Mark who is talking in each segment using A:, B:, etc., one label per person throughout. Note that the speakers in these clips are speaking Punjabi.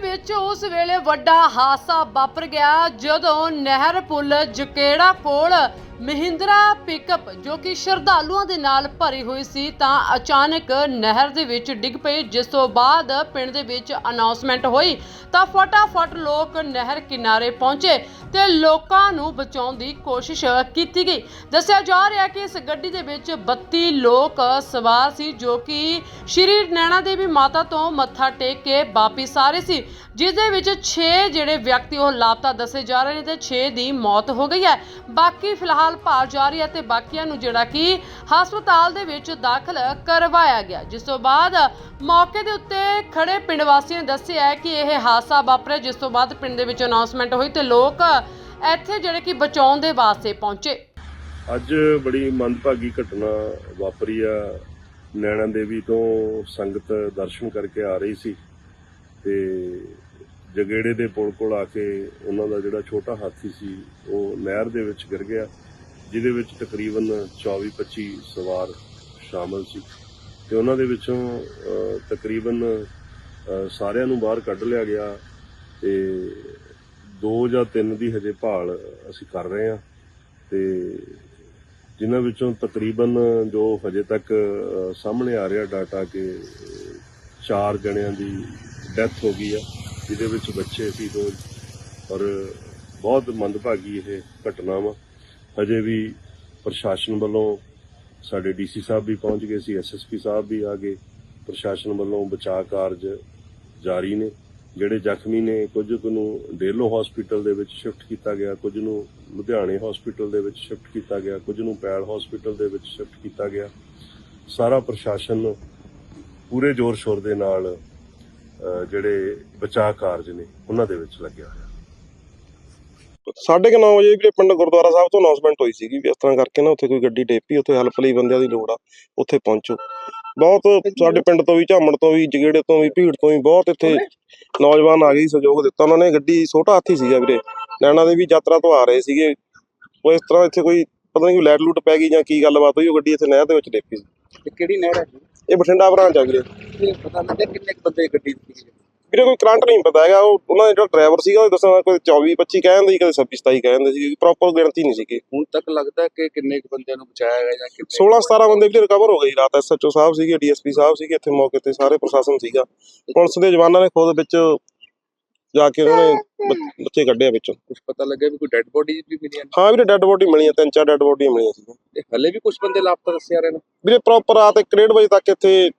A: ਦੇ ਵਿੱਚ ਉਸ ਵੇਲੇ ਵੱਡਾ ਹਾਦਸਾ ਵਾਪਰ ਗਿਆ ਜਦੋਂ ਨਹਿਰ ਪੁਲ ਜਕੇੜਾ ਕੋਲ ਮਹਿੰਦਰਾ ਪਿਕਅਪ ਜੋ ਕਿ ਸ਼ਰਧਾਲੂਆਂ ਦੇ ਨਾਲ ਭਰੀ ਹੋਈ ਸੀ, ਤਾਂ ਅਚਾਨਕ ਨਹਿਰ ਦੇ ਵਿੱਚ ਡਿੱਗ ਪਈ ਜਿਸ ਤੋਂ ਬਾਅਦ ਪਿੰਡ ਦੇ ਵਿੱਚ ਅਨਾਉਂਸਮੈਂਟ ਹੋਈ, ਤਾਂ ਫਟਾਫਟ ਲੋਕ ਨਹਿਰ ਕਿਨਾਰੇ ਪਹੁੰਚੇ ਤੇ ਲੋਕਾਂ ਨੂੰ ਬਚਾਉਣ ਦੀ ਕੋਸ਼ਿਸ਼ ਕੀਤੀ ਗਈ। ਦੱਸਿਆ ਜਾ ਰਿਹਾ ਕਿ ਇਸ ਗੱਡੀ ਦੇ ਵਿੱਚ 32 ਲੋਕ ਸਵਾਰ ਸੀ, ਜੋ ਕਿ ਸ਼੍ਰੀ ਨੈਣਾ ਦੇਵੀ ਮਾਤਾ ਤੋਂ ਮੱਥਾ ਟੇਕ ਕੇ ਵਾਪਿਸ ਆ ਰਹੇ ਸੀ। ਜਿਸ ਦੇ ਵਿੱਚ 6 ਜਿਹੜੇ ਵਿਅਕਤੀ ਉਹ ਲਾਪਤਾ ਦੱਸੇ ਜਾ ਰਹੇ ਨੇ ਤੇ 6 ਦੀ ਮੌਤ ਹੋ ਗਈ ਹੈ। ਬਾਕੀ ਫਿਲਹਾਲ ਭਾਲ ਜਾਰੀ ਹੈ ਤੇ ਬਾਕੀਆਂ ਨੂੰ ਜਿਹੜਾ ਕਿ ਹਸਪਤਾਲ ਦੇ ਵਿੱਚ ਦਾਖਲ ਕਰਵਾਇਆ ਗਿਆ। ਜਿਸ ਤੋਂ ਬਾਅਦ ਮੌਕੇ ਦੇ ਉੱਤੇ ਖੜੇ ਪਿੰਡ ਵਾਸੀਆਂ ਨੇ ਦੱਸਿਆ ਕਿ ਇਹ ਹਾਦਸਾ ਵਾਪਰਿਆ, ਜਿਸ ਤੋਂ ਬਾਅਦ ਪਿੰਡ ਦੇ ਵਿੱਚ ਅਨਾਉਂਸਮੈਂਟ ਹੋਈ ਤੇ ਲੋਕ ਇੱਥੇ ਜਿਹੜੇ ਕਿ ਬਚਾਉਣ ਦੇ ਵਾਸਤੇ ਪਹੁੰਚੇ।
B: ਅੱਜ ਬੜੀ ਮੰਦਭਾਗੀ ਘਟਨਾ ਵਾਪਰੀ ਆ। ਨੈਣਾ ਦੇਵੀ ਤੋਂ ਸੰਗਤ ਦਰਸ਼ਨ ਕਰਕੇ ਆ ਰਹੀ ਸੀ ਤੇ ਜਗੇੜੇ ਦੇ ਪੁਲ ਕੋਲ ਆ ਕੇ ਉਹਨਾਂ ਦਾ ਜਿਹੜਾ ਛੋਟਾ ਹਾਥੀ ਸੀ, ਉਹ ਨਹਿਰ ਦੇ ਵਿੱਚ ਗਿਰ ਗਿਆ। ਜਿਹਦੇ ਵਿੱਚ ਤਕਰੀਬਨ 24-25 ਸਵਾਰ ਸ਼ਾਮਲ ਸੀ ਤੇ ਉਹਨਾਂ ਦੇ ਵਿੱਚੋਂ ਤਕਰੀਬਨ ਸਾਰਿਆਂ ਨੂੰ ਬਾਹਰ ਕੱਢ ਲਿਆ ਗਿਆ ਤੇ ਦੋ ਜਾਂ ਤਿੰਨ ਦੀ ਹਜੇ ਭਾਲ ਅਸੀਂ ਕਰ ਰਹੇ ਹਾਂ ਤੇ ਜਿਨ੍ਹਾਂ ਵਿੱਚੋਂ ਤਕਰੀਬਨ ਜੋ ਹਜੇ ਤੱਕ ਸਾਹਮਣੇ ਆ ਰਿਹਾ ਡਾਟਾ ਕਿ ਚਾਰ ਜਣਿਆਂ ਦੀ ਡੈਥ ਹੋ ਗਈ ਆ, ਜਿਹਦੇ ਵਿੱਚ ਬੱਚੇ ਸੀ ਦੋ ਔਰ ਬਹੁਤ ਮੰਦਭਾਗੀ ਇਹ ਘਟਨਾ ਵਾ ਹਜੇ ਵੀ ਪ੍ਰਸ਼ਾਸਨ ਵੱਲੋਂ ਸਾਡੇ ਡੀਸੀ ਸਾਹਿਬ ਵੀ ਪਹੁੰਚ ਗਏ ਸੀ ਐਸਐਸਪੀ ਸਾਹਿਬ ਵੀ ਆ ਗਏ। ਪ੍ਰਸ਼ਾਸਨ ਵੱਲੋਂ ਬਚਾਅ ਕਾਰਜ ਜਾਰੀ ਨੇ, ਜਿਹੜੇ ਜ਼ਖਮੀ ਨੇ ਕੁਝ ਕੁ ਨੂੰ ਡੇਲੋ ਹਸਪੀਟਲ ਦੇ ਵਿੱਚ ਸ਼ਿਫਟ ਕੀਤਾ ਗਿਆ, ਕੁਝ ਨੂੰ ਲੁਧਿਆਣੇ ਹਸਪੀਟਲ ਦੇ ਵਿੱਚ ਸ਼ਿਫਟ ਕੀਤਾ ਗਿਆ, ਕੁਝ ਨੂੰ ਪੈਲ ਹਸਪੀਟਲ ਦੇ ਵਿੱਚ ਸ਼ਿਫਟ ਕੀਤਾ ਗਿਆ। ਸਾਰਾ ਪ੍ਰਸ਼ਾਸਨ ਪੂਰੇ ਜ਼ੋਰ ਸ਼ੋਰ ਦੇ ਨਾਲ ਜਿਹੜੇ ਬਚਾਅ ਕਾਰਜ ਨੇ, ਉਹਨਾਂ ਦੇ ਵਿੱਚ ਲੱਗਿਆ ਹੋਇਆ।
C: ਸਾਢੇ ਕੁ ਨੌ ਵਜੇ ਵੀਰੇ ਪਿੰਡ ਗੁਰਦੁਆਰਾ ਸਾਹਿਬ ਤੋਂ ਅਨਾਉਂਸਮੈਂਟ ਹੋਈ ਸੀਗੀ ਵੀ ਇਸ ਤਰ੍ਹਾਂ ਕਰਕੇ ਨਾ ਉੱਥੇ ਕੋਈ ਗੱਡੀ ਡੇਪੀ ਉੱਥੇ ਹੈਲਪ ਲਈ ਬੰਦਿਆਂ ਦੀ ਲੋੜ ਆ ਉੱਥੇ ਪਹੁੰਚੋ। ਬਹੁਤ ਸਾਡੇ ਪਿੰਡ ਤੋਂ ਵੀ ਝਾਮਣ ਤੋਂ ਵੀ ਜਗੇੜੇ ਤੋਂ ਵੀ ਭੀੜ ਤੋਂ ਵੀ ਬਹੁਤ ਇੱਥੇ ਨੌਜਵਾਨ ਆ ਗਏ ਸਹਿਯੋਗ ਦਿੱਤਾ। ਉਹਨਾਂ ਨੇ ਗੱਡੀ ਛੋਟਾ ਹਾਥੀ ਸੀਗਾ ਵੀਰੇ। ਨੈਣਾ ਦੇ ਵੀ ਯਾਤਰਾ ਤੋਂ ਆ ਰਹੇ ਸੀਗੇ। ਉਹ ਇਸ ਤਰ੍ਹਾਂ ਇੱਥੇ ਕੋਈ ਪਤਾ ਨਹੀਂ ਕੋਈ ਲਾਈਟ ਲੂਟ ਪੈ ਗਈ ਜਾਂ ਕੀ ਗੱਲਬਾਤ ਹੋਈ ਉਹ ਗੱਡੀ ਇੱਥੇ ਨਹਿਰ ਦੇ ਵਿੱਚ ਡੇਪੀ ਸੀ।
D: ਕਿਹੜੀ ਨਹਿਰ ਹੈ ਜੀ?
C: ਇਹ ਬਠਿੰਡਾ ਬ੍ਰਾਂਚ ਆ ਵੀਰੇ।
D: ਪਤਾ ਲੱਗਿਆ ਕਿੰਨੇ ਬੰਦੇ ਗੱਡੀ ਸੀ
C: ਵੀਰੇ ਕੋਈ ਕਰੰਟ ਨਹੀਂ ਪਤਾ ਹੈਗਾ। ਉਹ ਉਹਨਾਂ ਦਾ ਜਿਹੜਾ ਡਰਾਈਵਰ ਸੀਗਾ ਉਹ ਦੱਸਣਾ ਕੋਈ 24 25 ਕਹਿੰਦੇ ਸੀ ਕਦੇ 26 27 ਕਹਿੰਦੇ ਸੀ ਪ੍ਰੋਪਰ ਗਿਣਤੀ ਨਹੀਂ ਸੀਗੀ।
D: ਹੁਣ ਤੱਕ ਲੱਗਦਾ ਕਿ ਕਿੰਨੇ ਕੁ ਬੰਦਿਆਂ ਨੂੰ ਬਚਾਇਆ ਗਿਆ ਜਾਂ ਕਿੰਨੇ
C: 16 17 ਬੰਦੇ ਵੀ ਰਿਕਵਰ ਹੋ ਗਏ। ਰਾਤ ਐਸਐਚਓ ਸਾਹਿਬ ਸੀਗੇ ਡੀਐਸਪੀ ਸਾਹਿਬ ਸੀਗੇ ਇੱਥੇ ਮੌਕੇ ਤੇ ਸਾਰੇ ਪ੍ਰਸ਼ਾਸਨ ਸੀਗਾ। ਪੁਲਿਸ ਦੇ ਜਵਾਨਾਂ ਨੇ ਖੁਦ ਵਿੱਚ ਜਾ ਕੇ ਉਹਨਾਂ ਬੱਚੇ ਕੱਢਿਆ ਵਿੱਚੋਂ।
D: ਕੁਝ ਪਤਾ ਲੱਗਿਆ ਵੀ ਕੋਈ ਡੈੱਡ ਬੋਡੀ ਵੀ ਮਿਲੀਆਂ ਨੇ?
C: ਹਾਂ ਵੀਰੇ ਡੈੱਡ ਬੋਡੀ ਮਿਲੀਆਂ ਤਿੰਨ ਚਾਰ ਡੈੱਡ ਬੋਡੀਆਂ ਮਿਲੀਆਂ ਸੀ
D: ਤੇ ਹਲੇ ਵੀ ਕੁਝ ਬੰਦੇ ਲਾਪਤਾ ਦੱਸੇ ਜਾ ਰਹੇ ਨੇ?
C: ਵੀਰੇ ਪ੍ਰੋਪਰ ਰਾਤ 1:30 ਵਜੇ ਤੱਕ ਇੱਥੇ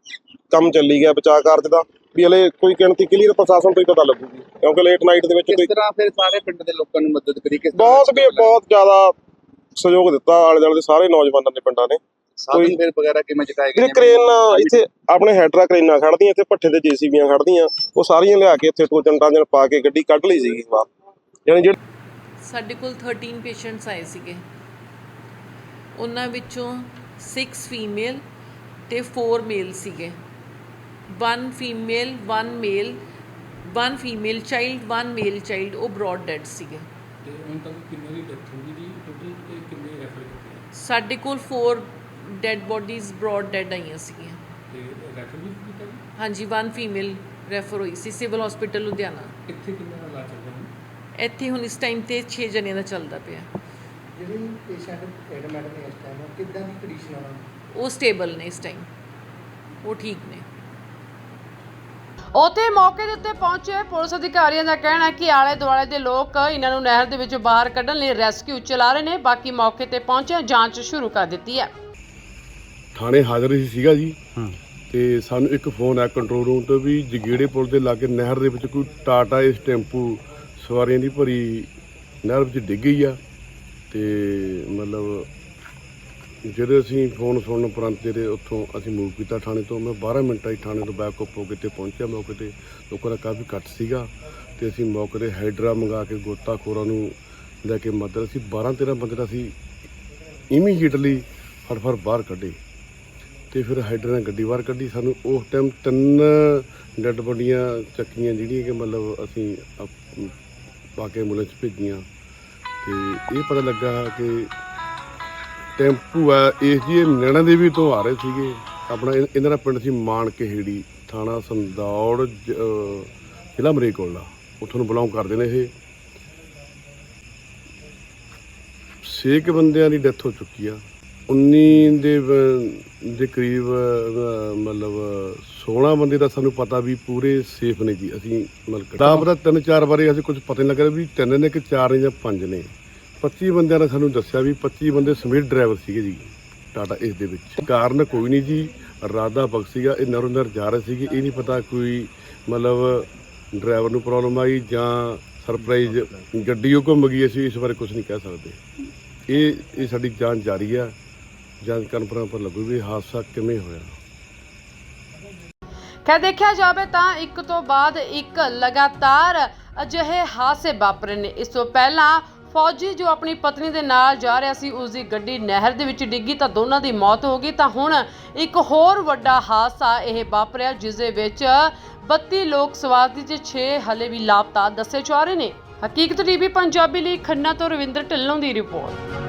C: ਕੰਮ ਚੱਲੀ ਗਿਆ ਬਚਾਅ ਕਾਰਜ ਦਾ। ਵੀ ਹਲੇ ਕੋਈ ਗਿਣਤੀ ਕਲੀਅਰ ਪ੍ਰਸ਼ਾਸਨ ਤੋਂ ਹੀ ਪਤਾ ਲੱਗੂਗੀ ਕਿਉਂਕਿ ਲੇਟ ਨਾਈਟ ਦੇ ਵਿੱਚ ਕੋਈ
D: ਕਿਸ ਤਰ੍ਹਾਂ ਫਿਰ ਸਾਰੇ ਪਿੰਡ ਦੇ ਲੋਕਾਂ ਨੂੰ ਮਦਦ ਕਰੀ ਕਿਸ ਤਰ੍ਹਾਂ
C: ਬਹੁਤ ਵੀ ਬਹੁਤ ਜ਼ਿਆਦਾ ਸਹਿਯੋਗ ਦਿੱਤਾ ਆਲੇ ਦੁਆਲੇ ਦੇ ਸਾਰੇ ਨੌਜਵਾਨਾਂ ਨੇ ਪਿੰਡਾਂ ਨੇ।
D: ਸਾਧਨ
C: ਕੋਈ-
D: ਫਿਰ ਵਗੈਰਾ ਕਿਵੇਂ ਚੁਕਾਏ ਗਏ ਨੇ?
C: ਕਰੇਨ ਇੱਥੇ ਆਪਣੇ ਹੈਡਰਾ ਕਰੇਨਾਂ ਖੜਦੀਆਂ ਇੱਥੇ ਭੱਠੇ ਤੇ ਜੀਸੀਬੀਆਂ ਖੜਦੀਆਂ ਉਹ ਸਾਰੀਆਂ ਲਿਆ ਕੇ ਇੱਥੇ ਟੋਜਨ ਟਾਜਨ ਪਾ ਕੇ ਗੱਡੀ ਕੱਢ ਲਈ ਸੀਗੀ ਬਾਹਰ। ਯਾਨੀ ਜਿਹੜੀ
E: ਸਾਡੇ ਕੋਲ 13 ਪੇਸ਼ੈਂਟਸ ਆਏ ਸੀਗੇ। ਉਹਨਾਂ ਵਿੱਚੋਂ 6 ਫੀਮੇਲ ਤੇ 4 ਮੇਲ ਸੀਗੇ। 1 female 1 male 1 female child 1 male child ਉਹ ਬ੍ਰੌਡ ਡੈਡ ਸੀਗੇ।
F: ਤੇ ਹੁਣ ਤੱਕ ਕਿੰਨੇ ਦੀ ਡੈਥ ਹੋ ਗਈ ਜੀ? ਟੋਟਲ ਤੇ ਕਿੰਨੇ ਰੈਫਰ ਕੀਤੇ ਆ?
E: ਸਾਡੇ ਕੋਲ 4 ਡੈਡ ਬੋਡੀਜ਼ ਬ੍ਰੌਡ ਡੈਡ ਆਈਆਂ ਸੀਗੀਆਂ।
F: ਤੇ ਰੈਫਰ ਵੀ ਕੀਤਾ ਜੀ?
E: ਹਾਂਜੀ 1 ਫੀਮੇਲ ਰੈਫਰ ਹੋਈ ਸੀ ਸਿਵਲ ਹਸਪੀਟਲ ਲੁਧਿਆਣਾ।
F: ਇੱਥੇ ਕਿੰਨਾ ਇਲਾਜ ਚੱਲ ਰਿਹਾ
E: ਇੱਥੇ ਹੁਣ ਇਸ ਟਾਈਮ ਤੇ 6 ਜਣਿਆਂ ਦਾ ਚੱਲਦਾ ਪਿਆ।
G: ਜਿਹੜੇ ਪੇਸ਼ੈਂਟ ਐਡਮਿਟ ਨੇ ਇਸ ਟਾਈਮ ਕਿੱਦਾਂ ਦੀ ਕੰਡੀਸ਼ਨ ਆ ਉਹਨਾਂ ਦੀ?
E: ਉਹ ਸਟੇਬਲ ਨੇ ਇਸ ਟਾਈਮ ਉਹ ਠੀਕ ਨੇ।
A: ਉੱਥੇ ਮੌਕੇ ਦੇ ਉੱਤੇ ਪਹੁੰਚੇ ਪੁਲਿਸ ਅਧਿਕਾਰੀਆਂ ਦਾ ਕਹਿਣਾ ਹੈ ਕਿ ਆਲੇ ਦੁਆਲੇ ਦੇ ਲੋਕ ਇਹਨਾਂ ਨੂੰ ਨਹਿਰ ਦੇ ਵਿੱਚੋਂ ਬਾਹਰ ਕੱਢਣ ਲਈ ਰੈਸਕਿਊ ਚਲਾ ਰਹੇ ਨੇ ਬਾਕੀ ਮੌਕੇ ਤੇ ਪਹੁੰਚੇ ਜਾਂਚ ਸ਼ੁਰੂ ਕਰ ਦਿੱਤੀ ਹੈ।
H: ਥਾਣੇ ਹਾਜ਼ਰ ਹੀ ਸੀਗਾ ਜੀ। ਤੇ ਸਾਨੂੰ ਇੱਕ ਫੋਨ ਆਇਆ ਕੰਟਰੋਲ ਰੂਮ ਤੋਂ ਵੀ ਜਗੀੜੇ ਪੁਲ ਦੇ ਲਾਗੇ ਨਹਿਰ ਦੇ ਵਿੱਚ ਕੋਈ ਟਾਟਾ ਇਸ ਟੈਂਪੂ ਸਵਾਰੀਆਂ ਦੀ ਭਰੀ ਨਹਿਰ ਵਿੱਚ ਡਿੱਗ ਗਈ ਆ। ਤੇ ਮਤਲਬ ਜਦੋਂ ਅਸੀਂ ਫੋਨ ਸੁਣਨ ਉਪਰੰਤ ਜਿਹੜੇ ਉੱਥੋਂ ਅਸੀਂ ਮੂਵ ਕੀਤਾ ਥਾਣੇ ਤੋਂ, ਮੈਂ 12 ਮਿੰਟਾਂ ਹੀ ਥਾਣੇ ਤੋਂ ਬੈਕ ਅਪ ਹੋ ਕੇ ਤੇ ਪਹੁੰਚਿਆ ਮੌਕੇ ਤੇ। ਲੋਕਾਂ ਦਾ ਕਾਫੀ ਘੱਟ ਸੀਗਾ ਤੇ ਅਸੀਂ ਮੌਕੇ ਤੇ ਹਾਈਡਰਾ ਮੰਗਾ ਕੇ ਗੋਤਾਖੋਰਾਂ ਨੂੰ ਲੈ ਕੇ ਮਦਦ ਅਸੀਂ 12 13 ਬੰਦੇ ਦਾ ਅਸੀਂ ਇਮੀਡੀਏਟਲੀ ਫਟਫਟ ਬਾਹਰ ਕੱਢੇ ਤੇ ਫਿਰ ਹਾਈਡਰ ਨੇ ਗੱਡੀ ਬਾਹਰ ਕੱਢੀ। ਸਾਨੂੰ ਉਸ ਟਾਈਮ ਤਿੰਨ ਡੈੱਡ ਬੋਡੀਆਂ ਚੱਕੀਆਂ ਜਿਹੜੀਆਂ ਕਿ ਮਤਲਬ ਅਸੀਂ ਅਪ- ਪਾ ਕੇ ਐਂਬੂਲੈਂਸ ਭੇਜੀਆਂ। ਤੇ ਇਹ ਪਤਾ ਲੱਗਾ ਕਿ ਟੈਂਪੂ ਆ ਇਸ ਜੀ ਇਹ ਨੈਣਾ ਦੇਵੀ ਤੋਂ ਆ ਰਹੇ ਸੀਗੇ। ਆਪਣਾ ਇਹ- ਇਹਨਾਂ ਦਾ ਪਿੰਡ ਸੀ ਮਾਨ ਕਹੇੜੀ ਥਾਣਾ ਸੰਦੌੜ ਜ- ਅਹ ਜ਼ਿਲ੍ਹਾ ਮਰੇਕੋਲਾ ਉੱਥੋਂ ਨੂੰ ਬਿਲੋਂਗ ਕਰਦੇ ਨੇ ਇਹ। ਛੇ ਕੁ ਬੰਦਿਆਂ ਦੀ ਡੈਥ ਹੋ ਚੁੱਕੀ ਆ। 19 ਦੇ ਵ- ਦੇ ਕਰੀਬ ਮਤਲਬ 16 ਬੰਦੇ ਦਾ ਸਾਨੂੰ ਪਤਾ ਵੀ ਪੂਰੇ ਸੇਫ ਨੇ ਜੀ। ਅਸੀਂ ਮਤਲਬ ਦਾ ਤਿੰਨ ਚਾਰ ਬਾਰੇ ਅਸੀਂ ਕੁਝ ਪਤਾ ਨਹੀਂ ਲੱਗ ਰਿਹਾ ਵੀ ਤਿੰਨ ਨੇ ਕਿ ਚਾਰ ਨੇ ਜਾਂ ਪੰਜ ਨੇ। 25 ਬੰਦਿਆਂ ਨੇ ਸਾਨੂੰ ਦੱਸਿਆ ਵੀ 25 ਬੰਦੇ ਸਮੀਰ ਡਰਾਈਵਰ ਸੀਗੇ ਜੀ, ਟਾਟਾ ਇਸ ਦੇ ਵਿੱਚ। ਕਾਰਨ ਕੋਈ ਨਹੀਂ ਜੀ ਰਾਦਾ ਬਖ ਸੀਗਾ, ਇਹ ਨਰੋਂ ਜਾ ਰਹੇ ਸੀਗੇ, ਇਹ ਨਹੀਂ ਪਤਾ ਕੋਈ ਮਤਲਬ ਡਰਾਈਵਰ ਨੂੰ ਪ੍ਰੋਬਲਮ ਆਈ ਜਾਂ ਸਰਪ੍ਰਾਈਜ਼ ਗੱਡੀ ਉਹ ਘੁੰਮ ਗਈ, ਅਸੀਂ ਇਸ ਬਾਰੇ ਕੁਝ ਨਹੀਂ ਕਹਿ ਸਕਦੇ। ਇਹ ਇਹ ਸਾਡੀ ਜਾਂਚ ਜਾਰੀ ਆ, ਜਾਂਚ ਕਨਫਰਮ ਪਰ ਲੱਗੂ ਵੀ ਹਾਦਸਾ ਕਿਵੇਂ ਹੋਇਆ।
A: ਖੈਰ, ਦੇਖਿਆ ਜਾਵੇ ਤਾਂ ਇੱਕ ਤੋਂ ਬਾਅਦ ਇੱਕ ਲਗਾਤਾਰ ਅਜਿਹੇ ਹਾਦਸੇ ਵਾਪਰੇ ਨੇ। ਇਸ ਤੋਂ ਪਹਿਲਾਂ ਫੌਜੀ ਜੋ ਆਪਣੀ ਪਤਨੀ ਦੇ ਨਾਲ ਜਾ ਰਿਹਾ ਸੀ, ਉਸ ਦੀ ਗੱਡੀ ਨਹਿਰ ਦੇ ਵਿੱਚ ਡਿੱਗੀ ਤਾਂ ਦੋਨਾਂ ਦੀ ਮੌਤ ਹੋ ਗਈ। ਤਾਂ ਹੁਣ ਇੱਕ ਹੋਰ ਵੱਡਾ ਹਾਦਸਾ ਇਹ ਵਾਪਰਿਆ, ਜਿਸ ਦੇ ਵਿੱਚ 32 ਲੋਕ ਸਵਾਰ ਸੀ ਤੇ 6 ਹਲੇ ਵੀ ਲਾਪਤਾ ਦੱਸੇ ਜਾ ਰਹੇ ਨੇ। ਹਕੀਕਤ ਟੀਵੀ, ਪੰਜਾਬੀ ਲਈ ਖੰਨਾ ਤੋਂ ਰਵਿੰਦਰ ਢਿੱਲੋਂ ਦੀ ਰਿਪੋਰਟ।